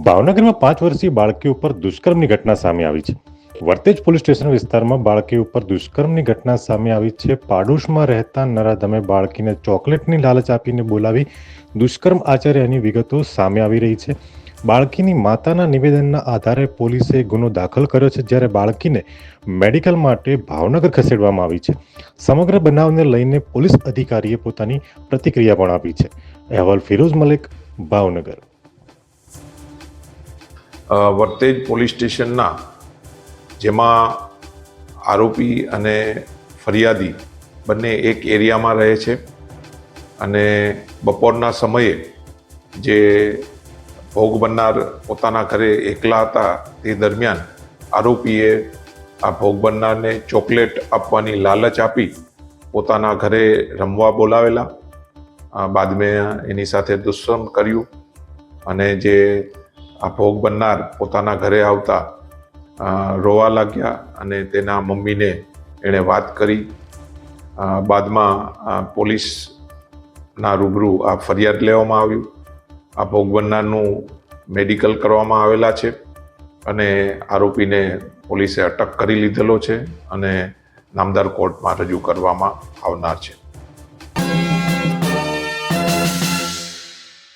ભાવનગરમાં પાંચ વર્ષીય બાળકી ઉપર દુષ્કર્મની ઘટના સામે આવી છે. વર્તેજ પોલીસ સ્ટેશન વિસ્તારમાં બાળકી ઉપર દુષ્કર્મની ઘટના સામે આવી છે. પાડોશમાં રહેતા નરાધમે બાળકીને ચોકલેટની લાલચ આપીને બોલાવી દુષ્કર્મ આચર્યાની વિગતો સામે આવી રહી છે. બાળકીની માતાના નિવેદનના આધારે પોલીસે ગુનો દાખલ કર્યો છે, જ્યારે બાળકીને મેડિકલ માટે ભાવનગર ખસેડવામાં આવી છે. સમગ્ર બનાવને લઈને પોલીસ અધિકારીએ પોતાની પ્રતિક્રિયા પણ આપી છે. અહેવાલ ફિરોઝ મલિક, ભાવનગર. વર્તેજ પોલીસ સ્ટેશનના જેમાં આરોપી અને ફરિયાદી બંને એક એરિયામાં રહે છે અને બપોરના સમયે જે ભોગ બનનાર પોતાના ઘરે એકલા હતા તે દરમિયાન આરોપીએ આ ભોગ બનનારને ચોકલેટ આપવાની લાલચ આપી પોતાના ઘરે રમવા બોલાવેલા. બાદમાં એની સાથે દુષ્કર્મ કર્યું અને જે આ ભોગ બનનાર પોતાના ઘરે આવતા રોવા લાગ્યા અને તેના મમ્મીને એણે વાત કરી. બાદમાં પોલીસના રૂબરૂ આ ફરિયાદ લેવામાં આવ્યું. આ ભોગ બનનારનું મેડિકલ કરવામાં આવેલા છે અને આરોપીને પોલીસે અટક કરી લીધેલો છે અને નામદાર કોર્ટમાં રજૂ કરવામાં આવનાર છે.